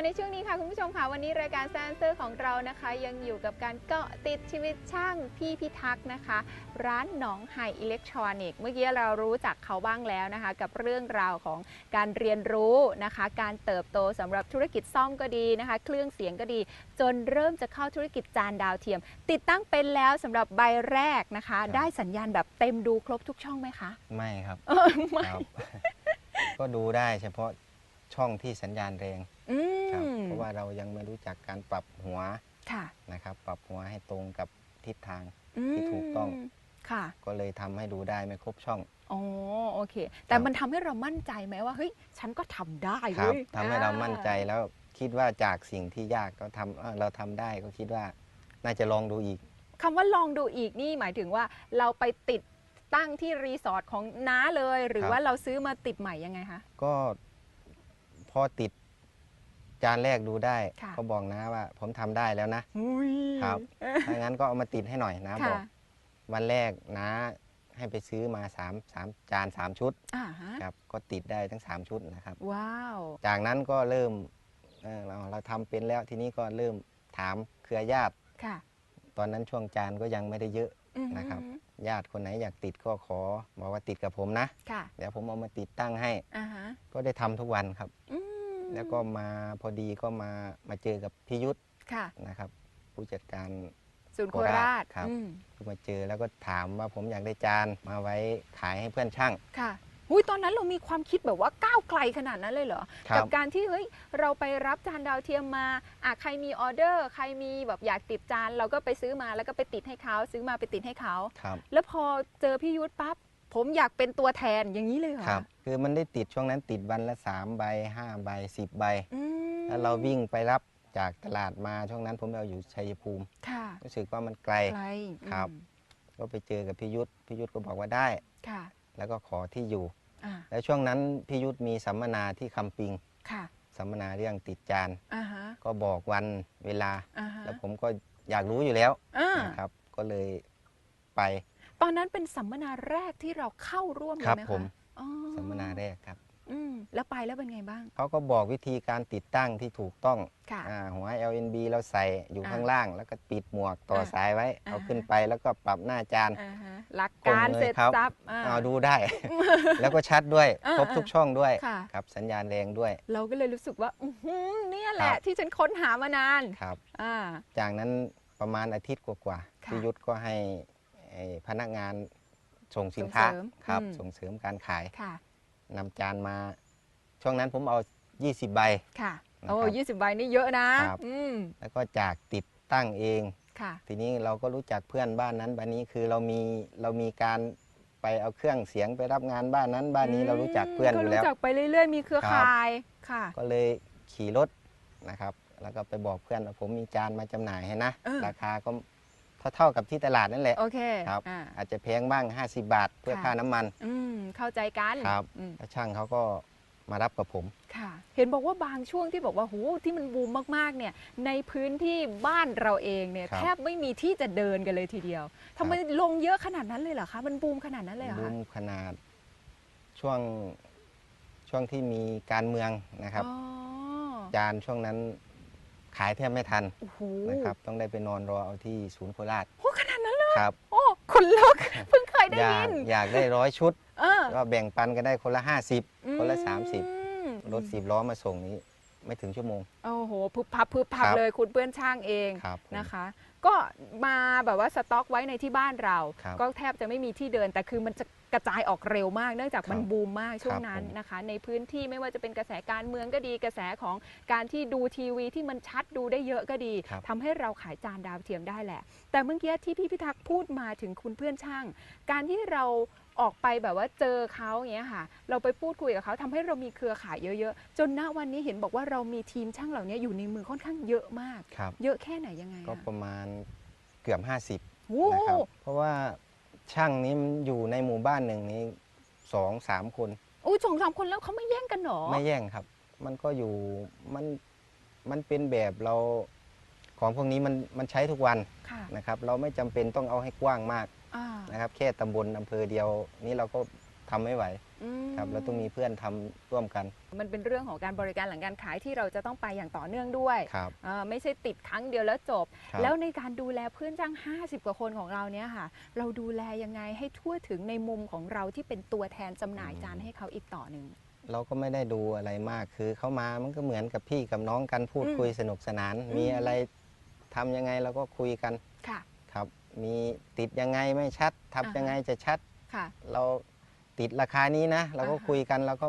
มาในช่วงนี้ค่ะ คุณผู้ชมค่ะ วันนี้รายการแซนเซอร์ของเรานะคะ ยังอยู่กับการเกาะติดชีวิตช่างพี่พิทักษ์นะคะ ร้านหนองไห่อิเล็กทรอนิกส์เมื่อกี้เรารู้จักเขาบ้างแล้วนะคะ กับเรื่องราวของการเรียนรู้นะคะ การเติบโตสำหรับธุรกิจซ่อมก็ดีนะคะ เครื่องเสียงก็ดี จนเริ่มจะเข้าธุรกิจจานดาวเทียม ติดตั้งเป็นแล้วสำหรับใบแรกนะคะครับได้สัญญาณแบบเต็มดูครบทุกช่องไหมคะไม่ครับเออไม่ครับก็ดูได้เฉพาะช่องที่สัญญาณแรงอื ครับมเพราะว่าเรายังไม่รู้จักการปรับหัวค่ะนะครับ ปรับหัวให้ตรงกับทิศทางอืมที่ถูกต้องค่ะก็เลยทำให้ดูได้ไม่ครบช่องอ๋อโอเค แต่ครับมันทำให้เรามั่นใจไหมว่าเฮ้ยฉันก็ทำได้ครัเว้บยทำให้เราอ่มั่นใจแล้วคิดว่าจากสิ่งที่ยากก็ทำเอ้อเราทำได้ก็คิดว่าน่าจะลองดูอีกคำว่าลองดูอีกนี่หมายถึงว่าเราไปติดตั้งที่รีสอร์ทของน้าเลย หรือครับว่าเราซื้อมาติดใหม่ยังไงคะก็พอติด จานแรกดูได้ ค่ะ ก็บอกนะว่า ผมทำได้แล้วนะ อุ้ยครับ ถ้างั้นก็เอามาติดให้หน่อยนะบค่ะอก วันแรกนะ ให้ไปซื้อมา3ามสามจาน3ชุดอ่าฮะครับ ก็ติดได้ทั้ง3ชุดนะครับ ว้าว จากนั้นก็เริ่มเอ่อเราเราทำเป็นแล้วทีนี้ก็เริ่มถามเครือญาติ ค่ะตอนนั้นช่วงจานก็ยังไม่ได้เยอะ อือฮึนะครับ ญาติคนไหนอยากติดก็ขอ บอกว่าติดกับผมนะ ค่ะเดี๋ยวผมเอามาติดตั้งให้ อ่าฮะก็ได้ทำทุกวันครับ อืม แล้วก็มาพอดีก็มามาเจอกับพี่ยุทธค่ะ นะครับ ผู้จัดการศูนย์โคโคราราชชครับอืมก็มาเจอแล้วก็ถามว่าผมอยากได้จานมาไว้ขายให้เพื่อนช่าง ค่ะอุ้ยตอนนั้นเรามีความคิดแบบว่าก้าวไกลขนาดนั้นเลยเหรอ ครับ กัการที่เฮ้ยเราไปรับจานดาวเทียมมาอะใครมีออเดอร์ ใครมีแบบอยากติดจาน เราก็ไปซื้อมาแล้วก็ไปติดให้เขาซื้อมาไปติดให้เขา ครับ แล้วพอเจอพี่ยุทธปั๊บ ผมอยากเป็นตัวแทนอย่างนี้เลยเหรอครับ คือมันได้ติดช่วงนั้นติดวันละ3ใบ5ใบ10 ใบ อืมแล้วเราวิ่งไปรับจากตลาดมาช่วงนั้นผมเราอยู่ชัยภูมิ ค่ะรู้สึกว่ามันไกล ไกลครับ อืมก็ไปเจอกับพี่ยุทธพี่ยุทธก็บอกว่าได้ ค่ะแล้วก็ขอที่อยู่ อ่าแล้วช่วงนั้นพี่ยุทธมีสัมมนาที่คำปิง ค่ะสัมมนาเรื่องติดจาน อ่าฮะก็บอกวันเวลา อ่าฮะแล้วผมก็อยากรู้อยู่แล้วอ่านะครับ ก็เลยไป ตอนนั้นเป็นสัมมนาแรกที่เราเข้าร่วมเลยครับไหมคะผมอ๋อสัมมนาแรกครับ อืมแล้วไปแล้วเป็นไงบ้าง เขาก็บอกวิธีการติดตั้งที่ถูกต้องค่ะ อ่าหัว LNB เราใส่อยู่อ่าข้างล่าง แล้วก็ปิดหมวกต่ออาสายไว้อ่าเอาขึ้นไปแล้วก็ปรับหน้าจาน อ่าฮะหลักการกลมเลยเสร็จครับ สับอ่า เอาดูได้ แล้วก็ชัดด้วยอ่าครบทุกช่องด้วยค่ะ ครับสัญญาณแรงด้วย เราก็เลยรู้สึกว่าอื้อหือเนี่ยแหละครับ ที่ฉันค้นหามานานครับ อ่า จากนั้นประมาณอาทิตย์กว่าค่ะๆพี่ยุทธก็ให้ ไอ้พนักงานส่งสินค้าส่งเสริมครับ อืม ส่งเสริมการขายค่ะ นำจานมา ช่วงนั้นผมเอา 20 ใบ ค่ะนะครับโอ้ยี่สิบใบนี่เยอะนะ ครับ อืม แล้วก็จากติดตั้งเอง ค่ะ ทีนี้เราก็รู้จักเพื่อนบ้านนั้นบ้านนี้คือเรามีเรามีการไปเอาเครื่องเสียงไปรับงานบ้านนั้นบ้านนี้เรารู้จักเพื่อนอยู่แล้ว ก็รู้จักไปเรื่อยๆ มีเครือครับข่าย ค่ะ ก็เลยขี่รถนะครับ แล้วก็ไปบอกเพื่อนว่าผมมีจานมาจำหน่ายให้นะ เออ ราคาก็ เท่าๆกับที่ตลาดนั่นแหละโอเคครับอ่าอาจจะแพงบ้าง 50 บาท เพื่อค่ะค่าน้ำมันอืมเข้าใจกันครับอืมแล้วช่างเขาก็มารับกับผม ค่ะ เห็นบอกว่าบางช่วงที่บอกว่าโหที่มันบูมมากๆเนี่ยในพื้นที่บ้านเราเองเนี่ยครับแทบไม่มีที่จะเดินกันเลยทีเดียวทำไมลงเยอะขนาดนั้นเลยเหรอคะมันบูมขนาดนั้นเลยเหรอบูคะมขนาดช่วงช่วงที่มีการเมืองนะครับ อ๋อ จานช่วงนั้น ขายแทบไม่ทันโอ้โหนะครับต้องได้ไปนอนรอเอาที่ศูนย์โคราชโอ้ขนาดนั้นเลยครับ โอ้คนลุกเพิ่งเคยได้อยายิกนอยากได้ร้อยชุด เออก็แบ่งปันกันได้คนละ 50 คนละอืม30รถสิบล้อมาส่งนี้ไม่ถึงชั่วโมง โอ้โหพึบพับพึบพับครับ เลยคุณเพื่อนช่างเองครับผม นะคะ ก็มาแบบว่าสต็อกไว้ในที่บ้านเรา ครับก็แทบจะไม่มีที่เดิน แต่คือมันจะกระจายออกเร็วมาก เนื่องจากมันครับบูมมากช่วงครับนั้นผม นะคะ ในพื้นที่ไม่ว่าจะเป็นกระแสการเมืองก็ดี กระแสของการที่ดูทีวีที่มันชัดดูได้เยอะก็ดีครับ ทำให้เราขายจานดาวเทียมได้แหละ แต่เมื่อกี้ที่พี่พิทักษ์พูดมาถึงคุณเพื่อนช่าง การที่เรา ออกไปแบบว่าเจอเขาอย่างเงี้ยค่ะ เราไปพูดคุยกับเขาทำให้เรามีเครือข่ายเยอะๆ จนณวันนี้เห็นบอกว่าเรามีทีมช่างเหล่านี้อยู่ในมือค่อนข้างเยอะมากครับเยอะแค่ไหนยังไงก็อะประมาณเกือบ 50โอ้นะครับเพราะว่าช่างนี้มันอยู่ในหมู่บ้านหนึ่งนี้สองสามคนอุ้ยสองสามคนแล้วเขาไม่แย่งกันหรอไม่แย่งครับ มันก็อยู่มันมันเป็นแบบเราของพวกนี้มันมันใช้ทุกวันค่ะนะครับ เราไม่จำเป็นต้องเอาให้กว้างมาก อ่า นะครับแค่ตำบลอำเภอเดียวนี้เราก็ทำไม่ไหวอืมครับเราต้องมีเพื่อนทำร่วมกันมันเป็นเรื่องของการบริการหลังการขายที่เราจะต้องไปอย่างต่อเนื่องด้วยครับอ่าไม่ใช่ติดครั้งเดียวแล้วจบ ครับ แล้วในการดูแลเพื่อนจ้าง 50 กว่าคนของเราเนี่ยค่ะ เราดูแลยังไงให้ทั่วถึงในมุมของเราที่เป็นตัวแทนจำหน่ายจานให้เขาอีกต่อหนึ่ง เราก็ไม่ได้ดูอะไรมากคือเขามามันก็เหมือนกับพี่กับน้องกันพูดอืมคุยสนุกสนาน อืม มีอะไรทำยังไงเราก็คุยกันค่ะครับ มีติดยังไงไม่ชัดทำอ่าฮะยังไงจะชัด ค่ะ เราติดราคานี้นะ เราก็อ่าฮะคุยกันเราก็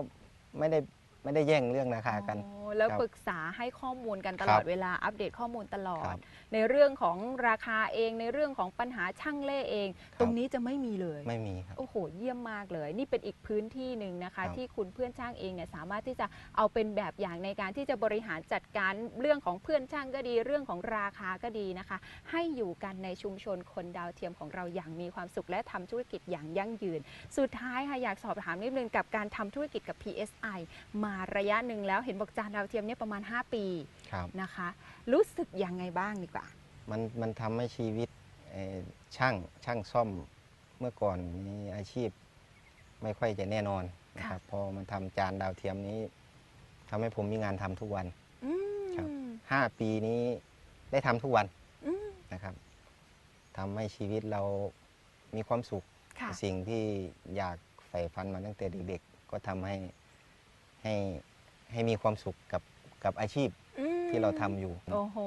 ไม่ได้ไม่ได้แย่งเรื่องราคากันอ๋อแล้วครับปรึกษาให้ข้อมูลกันตคลรัอบดเวลาอัปเดตข้อมูลตลอครัดบในเรื่องของราคาเองในเรื่องของปัญหาช่างเล่เองครับตรงนี้จะไม่มีเลยไม่มีครับโอ้โหเยี่ยมมากเลย นี่เป็นอีกพื้นที่หนึ่งนะคะครับที่คุณเพื่อนช่างเองเนี่ยสามารถที่จะเอาเป็นแบบอย่างในการที่จะบริหารจัดการเรื่องของเพื่อนช่างก็ดี เรื่องของราคาก็ดีนะคะ ให้อยู่กันในชุมชนคนดาวเทียมของเราอย่างมีความสุขและทำธุรกิจอย่างยั่งยืน สุดท้ายค่ะอยากสอบถามนิดนึงกับการทำธุรกิจกับ PSI มาระยะหนึ่งแล้วเห็นบอกจานดาวเทียมเนี่ยประมาณ 5 ปีครับนะคะ รู้สึกยังไงบ้างดีกว่า มันมันทำให้ชีวิตเอ่อช่างช่างซ่อมเมื่อก่อนมีอาชีพไม่ค่อยจะแน่นอนนะครับพอมันทำจานดาวเทียมนี้ทำให้ผมมีงานทำทุกวัน อืมครับ ห้าปีนี้ได้ทำทุกวันอืมนะครับทำให้ชีวิตเรามีความสุข ค่ะ สิ่งที่อยากใฝ่ฝันมาตั้งแต่เด็กๆ ก็ทำให้ให้ ให้มีความสุขกับกับอาชีพอืมที่เราทำอยู่ โอ้โห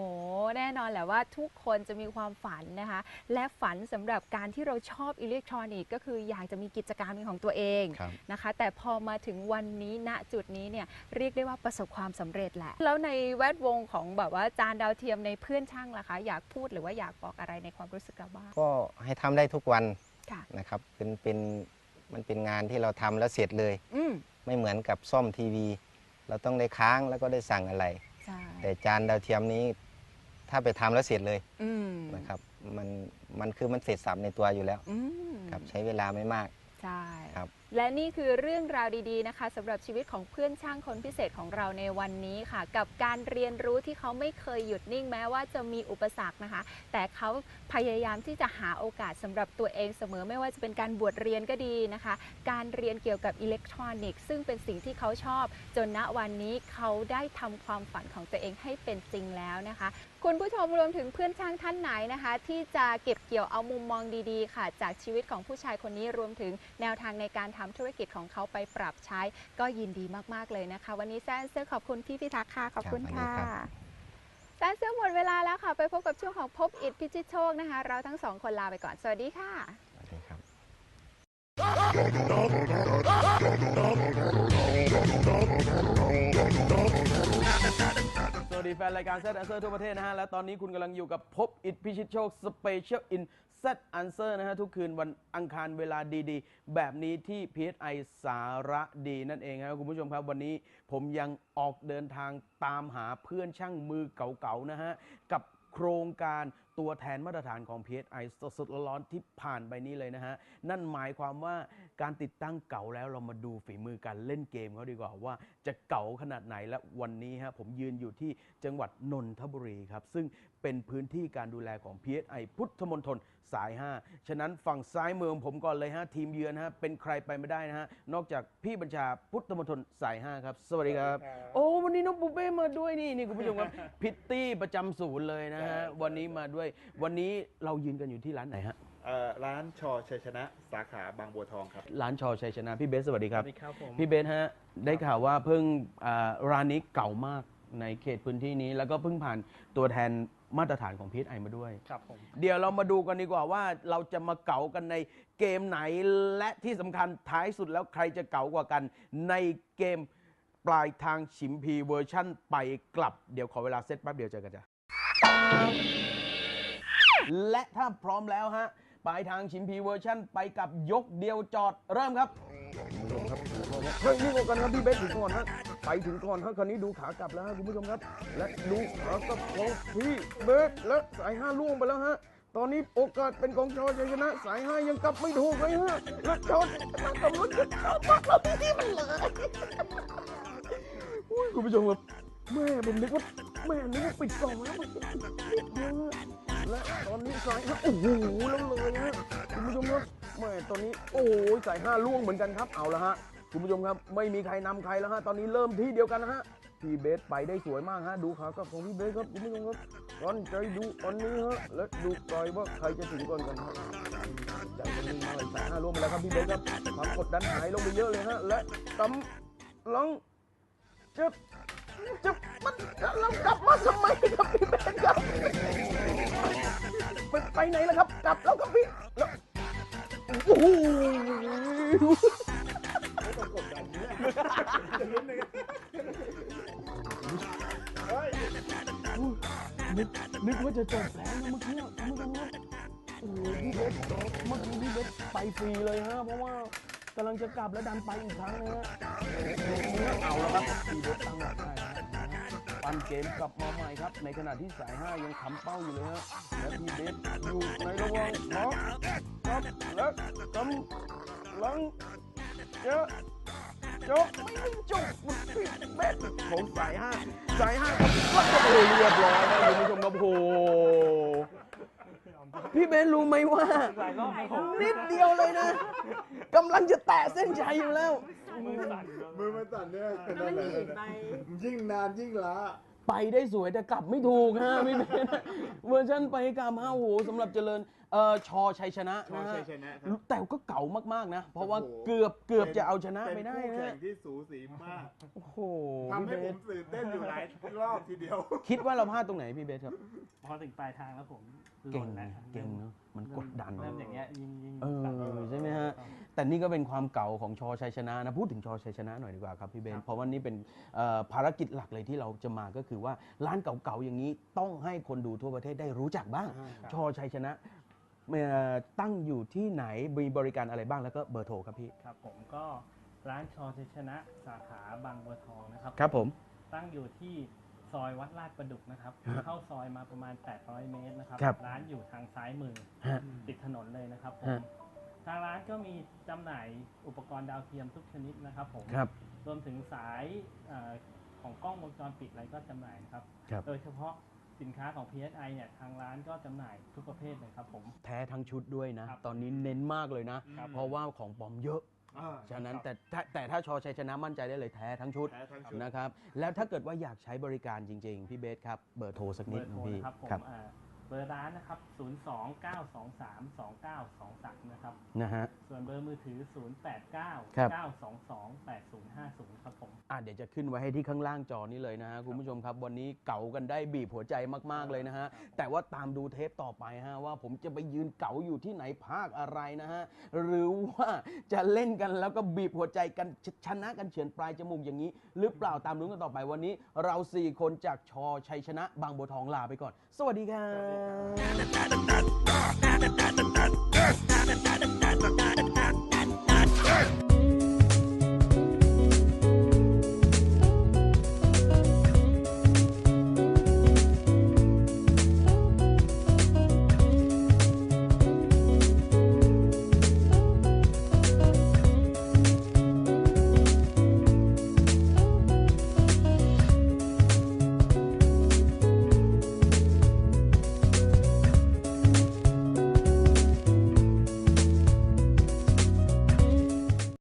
แน่นอนแหละว่าทุกคนจะมีความฝันนะคะ และฝันสำหรับการที่เราชอบอิเล็กทรอนิกส์ก็คืออยากจะมีกิจการเป็นของตัวเองครับ นะคะ แต่พอมาถึงวันนี้ณจุดนี้เนี่ยเรียกได้ว่าประสบความสำเร็จแหละ แล้วในแวดวงของแบบว่าจานดาวเทียมในเพื่อนช่างล่ะคะ อยากพูดหรือว่าอยากบอกอะไรในความรู้สึกเราบ้างก็ให้ทำได้ทุกวันค่ะ นะครับเป็นเป็นมันเป็นงานที่เราทำแล้วเสร็จเลย อืม ไม่เหมือนกับซ่อมทีวี เราต้องได้ค้างแล้วก็ได้สั่งอะไร ใช่แต่จานดาวเทียมนี้ ถ้าไปทำแล้วเสร็จเลยอืมนะครับ มันมันคือมันเสร็จสับในตัวอยู่แล้ว อืมครับใช้เวลาไม่มาก ใช่ ครับ และนี่คือเรื่องราวดีๆนะคะสำหรับชีวิตของเพื่อนช่างคนพิเศษของเราในวันนี้ค่ะ กับการเรียนรู้ที่เขาไม่เคยหยุดนิ่งแม้ว่าจะมีอุปสรรคนะคะ แต่เขาพยายามที่จะหาโอกาสสำหรับตัวเองเสมอไม่ว่าจะเป็นการบวชเรียนก็ดีนะคะ การเรียนเกี่ยวกับอิเล็กทรอนิกส์ซึ่งเป็นสิ่งที่เขาชอบ จนณวันนี้เขาได้ทำความฝันของตัวเองให้เป็นจริงแล้วนะคะคุณผู้ชมรวมถึงเพื่อนช่างท่านไหนนะคะ ที่จะเก็บเกี่ยวเอามุมมองดีๆ ค่ะ จากชีวิตของผู้ชายคนนี้รวมถึงแนวทางในการทำธุรกิจของเขาไปปรับใช้ก็ยินดีมาก ๆ เลยนะคะ วันนี้แซนเซอร์ขอบคุณพี่พิทักษ์ค่ะ ขอบคุณครับค่ะวันนี้ครับแซนเซอร์หมดเวลาแล้วค่ะ ไปพบกับช่วงของพบอิดพิจิตโชคนะคะ เราทั้งสองคนลาไปก่อน สวัสดีค่ะ สวัสดีครับสวัสดีแฟนรายการ Z Answer ทั่วประเทศนะฮะ และตอนนี้คุณกำลังอยู่กับพบอิทพิชิตโชค Special in Z Answer นะฮะทุกคืนวันอังคารเวลาดีๆ แบบนี้ที่ PSI สาระดีนั่นเองครับคุณผู้ชมครับวันนี้ผมยังออกเดินทางตามหาเพื่อนช่างมือเก่าๆนะฮะกับโครงการตัวแทนมาตรฐานของ PSI สดๆร้อนๆที่ผ่านไปนี้เลยนะฮะ นั่นหมายความว่าการติดตั้งเก่าแล้วเรามาดูฝีมือการเล่นเกมเขาดีกว่าว่าจะเก่าขนาดไหนและวันนี้ฮะผมยืนอยู่ที่จังหวัดนนทบุรีครับ ซึ่งเป็นพื้นที่การดูแลของ PSI พุทธมณฑลสาย 5 ฉะนั้นฝั่งซ้ายมือของผมก่อนเลยฮะ ทีมเยือนฮะเป็นใครไปไม่ได้นะฮะ นอกจากพี่บัญชาพุทธมณฑลสาย 5 ครับ สวัสดีครับ โอ้วันนี้น้องปูเป้มาด้วยนี่นี่คุณผู้ชมครับพิตตี้ประจำศูนย์เลยนะฮะวันนี้มาด้วยวันนี้เรายืนกันอยู่ที่ร้านไหนฮะเอ่อร้านชอชัยชนะสาขาบางบัวทองครับ ร้านชอชัยชนะพี่เบสสวัสดีครับสวัสดีครับผมพี่เบสฮะได้ข่าวว่าเพิ่งอ่าร้านนี้เก่ามากในเขตพื้นที่นี้ แล้วก็เพิ่งผ่านตัวแทนมาตรฐานของ PSI มาด้วย ครับผมเดี๋ยวเรามาดูกันดีกว่าว่าเราจะมาเก๋ากันในเกมไหนและที่สำคัญท้ายสุดแล้วใครจะเก๋ากว่ากัน ในเกมปลายทางชิมพีเวอร์ชั่นไปกลับ เดี๋ยวขอเวลาเซตแป๊บเดียวเจอกันจ้ะ และถ้าพร้อมแล้วฮะปลายทางชิมพีเวอร์ชั่นไปกับยกเดียวจอดเริ่มครับเฮ้ยนี่ก่อนครับพี่เบสถึงก่อนฮะไปถึงก่อนฮะคราวนี้ดูขากลับแล้วฮะคุณผู้ชมครับ และดูขากลับของพี่เบสและสายห้าล่วงไปแล้วฮะตอนนี้โอกาสเป็นของชอชัยชนะ สายห้ายังกลับไม่ถูกเลยฮะและชนกำลังจะเข้ามากแล้วที่มันเลยอุ้ยคุณผู้ชมครับแม่ผมนึกว่าแม่นึกว่าปิดกล่องแล้วมันปิดนิดเดียว และตอนนี้สายห้าโอ้โหแล้วเลยฮะคุณผู้ชมครับแม่ตอนนี้โอ้โหสายห้าล่วงเหมือนกันครับเอาละฮะคุณผู้ชมครับไม่มีใครนำใครแล้วฮะตอนนี้เริ่มที่เดียวกันนะฮะพี่เบสไปได้สวยมากฮะดูขากับของพี่เบสครับคุณผู้ชมครับตอนใจดูตอนนี้ฮะและดูไปว่าใครจะถึงก่อนกันฮะใจมันนิ่งมาเลยสายห้าล่วงไปแล้วครับพี่เบสครับความกดดันหายลงไปเยอะเลยฮะและกำลังจะจะมันเรากลับมาทำไมครับพี่เบสครับ ไปไปไหนล่ะครับ กลับแล้วครับพี่แล้วโอ้โหนึกนึกว่าจะจบแล้วนะเมื่อกี้คุณผู้ชมครับโอ้โหพี่เบสเมื่อกี้พี่เบสไปฟรีเลยฮะเพราะว่ากำลังจะกลับแล้วดันไปอีกครั้งนะฮะเอาแล้วครับพี่เบสตั้งหลัก นะปันเกมกลับมาใหม่ครับ ในขณะที่สายห้ายังขำเป้าอยู่เลยฮะและพี่เบสอยู่ในระว่างเนาะครับและกำลังจะจบไม่จบพี่เบสของสายห้าสายห้าครับโอ้เรียบร้อยนะคุณผู้ชมครับโอ้โหพี่เบสรู้ไหมว่านิดเดียวเลยนะกำลังจะแตะเส้นชัยอยู่แล้ว มือมันสั่นเนี่ยนั่นแหละยิ่งนานยิ่งล้า ไปได้สวยแต่กลับไม่ถูกฮะพี่เบสเวอร์ชันไปกลับห้าโหสำหรับเจริญ เอ่อชอชัยชนะชอนะฮะชัยชนะครับ แต่ก็เก่ามากๆนะ เพราะว่าโอ้โห เกือบเกือบจะเอาชนะเป็ไปได้คู่นะแข่ฮะงที่สูสีมากโอ้โหทำให้พี่ผเบสมตื่นเต้นอยู่หลายรอบทีเดียว คิดว่าเราพลาดตรงไหนพี่เบสครับ พอถึงปลายทางแล้วผมหเก่ล่งนนะแล้วเก่งเนอะมันกดดัน เริ่มอย่างเงี้ยยิ่งยิ่งเออใช่ไหมฮะแต่นี่ก็เป็นความเก่าของชอชัยชนะนะ พูดถึงชอชัยชนะหน่อยดีกว่าครับพี่เบน เพราะว่านี่เป็นเอ่อภารกิจหลักเลยที่เราจะมาก็คือว่าร้านเก่าๆอย่างนี้ต้องให้คนดูทั่วประเทศได้รู้จักบ้าง ชอชัยชนะ เอ่อตั้งอยู่ที่ไหนมีบริการอะไรบ้างแล้วก็เบอร์โทรครับพี่ ครับผมก็ร้านชอชัยชนะสาขาบางบัวทองนะครับครับผม ตั้งอยู่ที่ซอยวัดลาดประดุกนะครับเข้าซอยมาประมาณ 800 เมตรนะครับ ครับร้านอยู่ทางซ้ายมือฮะติดถนนเลยนะครับผมฮะ ทางร้านก็มีจำหน่ายอุปกรณ์ดาวเทียมทุกชนิดนะครับผม ครับ รวมถึงสายเออของกล้องวงจรปิดอะไรก็จำหน่ายนะครับ ครับ โดยเฉพาะ สินค้าของ PSI เนี่ยทางร้านก็จำหน่ายทุกประเภทเลยครับผม แท้ทั้งชุดด้วยนะ ครับตอนนี้เน้นมากเลยนะ ครับ เพราะว่าของปลอมเยอะฉะนั้นแต่ถ้าแต่ถ้าชอชัยชนะมั่นใจได้เลยแท้ทั้งชุดแท้ทั้งชุด นะครับ แล้วถ้าเกิดว่าอยากใช้บริการจริง ๆ พี่เบสครับ เบอร์โทรสักเบนิอดร์หโทนึงรพี่นะครับผมครับอ่าเบอร์ร้านนะครับ 029232923 นะครับ นะฮะ ส่วนเบอร์มือถือ 089 ครับ 922 8050 ครับผม อะเดี๋ยวจะขึ้นไว้ให้ที่ข้างล่างจอนี้เลยนะฮะคุณผู้ชมครับ วันนี้เก๋ากันได้บีบหัวใจมากๆเลยนะฮะ แต่ว่าตามดูเทปต่อไปฮะว่าผมจะไปยืนเก๋าอยู่ที่ไหนภาคอะไรนะฮะ หรือว่าจะเล่นกันแล้วก็บีบหัวใจกันชชนะกันเฉือนปลายจมูกอย่างนี้ หรือเปล่าตามลุ้นกันต่อไปวันนี้ เราสี่คนจากชอชัยชนะบางบัวทองลาไปก่อนสวัสดีครับ